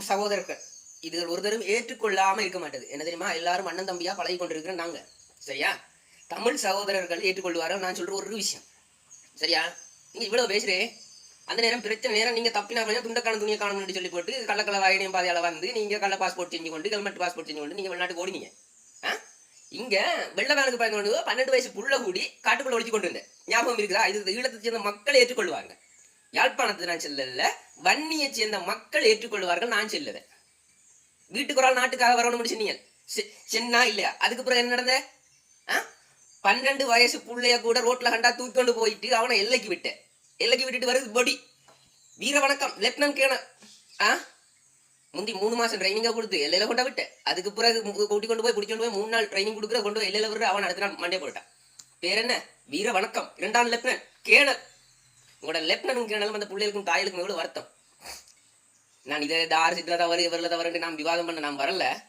சகோதரர்கள். இதுகள் ஒரு தடவை ஏற்றுக்கொள்ளாம இருக்க மாட்டது. என்ன தெரியுமா? எல்லாரும் அண்ணன் தம்பியா பழகி கொண்டிருக்கிற நாங்க. சரியா? தமிழ் சகோதரர்கள் ஏற்றுக்கொள்வார்கள் நான் சொல்கிற ஒரு விஷயம். சரியா? நீங்க இவ்வளவு பேசுறே. அந்த நேரம் பிரச்சனை நேரம் நீங்க தப்பினா கொஞ்சம் துண்டக்கான துணியை காணணும்னு சொல்லி போட்டு கள்ளக்கல வாயினையும் பாதையால வந்து நீங்க கள்ள பாஸ்போர்ட் செஞ்சு கொண்டு ஹெல்மெட் பாஸ்போர்ட் செஞ்சு கொண்டு நீங்கள் வெளிநாட்டுக்கு ஓடினீங்க. ஆ? இங்க வெள்ள வேலைக்கு பயந்து கொண்டு பன்னெண்டு வயசு புள்ள கூடி காட்டுக்குள்ள ஒழிச்சு கொண்டு வந்தேன். ஞாபகம் இருக்குதா? இது ஈழத்தை சேர்ந்த மக்கள் ஏற்றுக்கொள்வாங்க. யாழ்ப்பாணத்தை நான் செல்லல. வன்னியை சேர்ந்த மக்கள் ஏற்றுக்கொள்வார்கள் நான் செல்லல வீட்டுக்கு ஒரு ஆள் நாட்டுக்காக வரணும்னு சொன்னீங்க சென்னா இல்லையா? அதுக்கு பிறகு என்ன நடந்த பன்னெண்டு வயசு புள்ளைய கூட ரோட்ல கண்டா தூக்கி கொண்டு போயிட்டு அவனை எல்லைக்கு விட்டேன். எல்லைக்கு விட்டுட்டு வருது பொடி. வீர வணக்கம் லெப்டினன்ட் கேன ஆ? முந்தி மூணு மாசம் ட்ரைனிங்கா கொடுத்து எல்லையில கொண்டு விட்டேன். அதுக்கு பிறகு கூட்டி கொண்டு போய் பிடிச்சு போய் மூணு நாள் ட்ரைனிங் கொடுக்குற கொண்டு போய் எல்லையில விடுற அவன் அடுத்த நாள் மண்டே போட்டான். பேர் என்ன? வீர வணக்கம். இரண்டாம் லெப்டினன்ட் கேணல். உங்களோட லெப்டினன்ட் கேணலும் அந்த பிள்ளைகளுக்கும் தாயலுக்கும் எவ்வளோ வருத்தம்? நான் இதை தார் சித்திர தவறு இவரில் தவறுன்னு நான் விவாதம் பண்ண நான் வரல.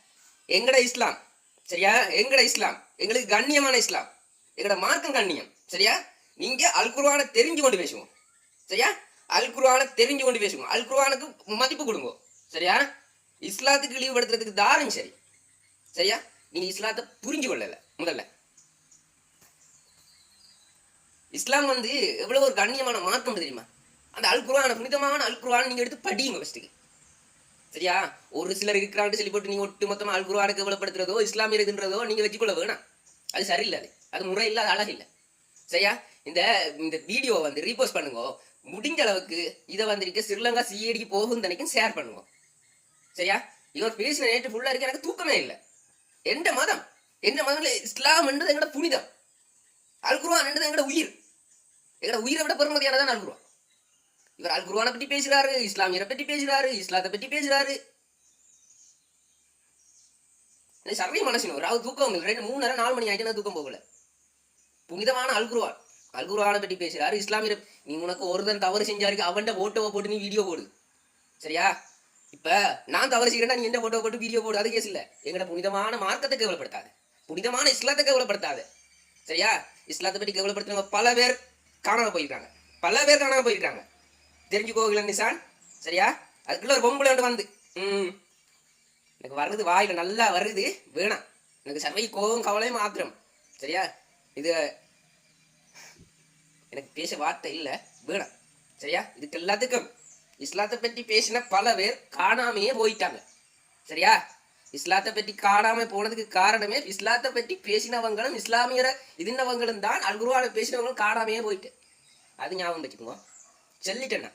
எங்கட இஸ்லாம்? சரியா? எங்கட இஸ்லாம்? எங்களுக்கு கண்ணியமான இஸ்லாம். எங்களோட மார்க்கம் கண்ணியம். சரியா? நீங்க அல் தெரிஞ்சு கொண்டு பேசுவோம். சரியா? அல் தெரிஞ்சு கொண்டு பேசுவோம். அல் மதிப்பு கொடுங்க. சரியா? இஸ்லாத்துக்கு இழிவுபடுத்துறதுக்கு தாரும் சரி. சரியா? நீங்கள் இஸ்லாத்தை புரிஞ்சு கொள்ளல முதல்ல. இஸ்லாம் வந்து எவ்வளவு ஒரு கண்ணியமான மார்க்கம் தெரியுமா? அந்த அல் குருவான புனிதமான அல் குருவான் நீங்க எடுத்து படியுங்க ஃபஸ்ட்டுக்கு சரியா? ஒரு சிலர் இருக்கிறான்னு சொல்லி போட்டு நீங்க ஒட்டு மொத்தமா அல் குர்ஆனை இஸ்லாம் இருக்குன்றதோ நீங்க வச்சுக்கொள்ள வேணாம். அது சரியில்லை அது. அது முறை இல்லாத அழகு இல்லை. சரியா? இந்த இந்த வீடியோ வந்து ரீபோஸ்ட் பண்ணுங்க. முடிஞ்ச அளவுக்கு இதை வந்துருக்க ஸ்ரீலங்கா சிஏடிக்கு போகும் நினைக்கும் ஷேர் பண்ணுங்க. சரியா? இவர் பேசின நேற்று ஃபுல்லா இருக்கு எனக்கு தூக்கமே இல்லை. எந்த மதம்? எந்த மதம்ல இஸ்லாம் என்றது எங்கட புனிதம். அல் குருவான் என்றது எங்கட உயிர். எங்கட உயிரை விட பெருமதியானதான் அல் இவர் அல் குருவான பத்தி பேசுறாரு இஸ்லாமியரை பத்தி பேசுறாரு இஸ்லாத்தை பத்தி பேசுறாரு. எனக்கு சர்வே ஒரு அவர் தூக்கம் இல்லை. ரெண்டு மூணு நேரம் நாலு மணி ஆயிட்டு தூக்கம் போகல. புனிதமான அல்குருவான். அல்குருவானை பற்றி பேசுகிறாரு பத்தி பேசுறாரு இஸ்லாமியர் நீ உனக்கு ஒருத்தன் தவறு செஞ்சாருக்கு அவன்கிட்ட போட்டோவை போட்டு நீ வீடியோ போடு. சரியா? இப்ப நான் தவறு செய்கிறேன்னா நீ என்ன போட்டோ போட்டு வீடியோ போடு. அது கேஸ் இல்ல. எங்கட புனிதமான மார்க்கத்தை கேவலப்படுத்தாது. புனிதமான இஸ்லாத்தை கேவலப்படுத்தாது. சரியா? இஸ்லாத்தை பத்தி கேவலப்படுத்தினவங்க பல பேர் காணாமல் போயிருக்காங்க. பல பேர் காணாமல் போயிருக்காங்க. தெரிஞ்சுக்கோ இளன் நிசான். சரியா? அதுக்குள்ள ஒரு பொம்பளை வந்து. ம். எனக்கு வர்றது வாயில் நல்லா வருது வேணாம் எனக்கு சர்வை கோபம் கவலையும் மாத்திரம். சரியா? இது எனக்கு பேச வார்த்தை இல்லை வேணாம் சரியா? இதுக்கு எல்லாத்துக்கும் இஸ்லாத்தை பற்றி பேசின பல பேர் காணாமையே போயிட்டாங்க. சரியா? இஸ்லாத்தை பற்றி காணாம போனதுக்கு காரணமே இஸ்லாத்தை பற்றி பேசினவங்களும் இஸ்லாமியரை இதுன்னவங்களும் தான் அல்குருவான பேசினவங்களும் காணாமையே போயிட்டு. அது ஞாபகம் வச்சுக்கோங்க. சொல்லிட்டேன்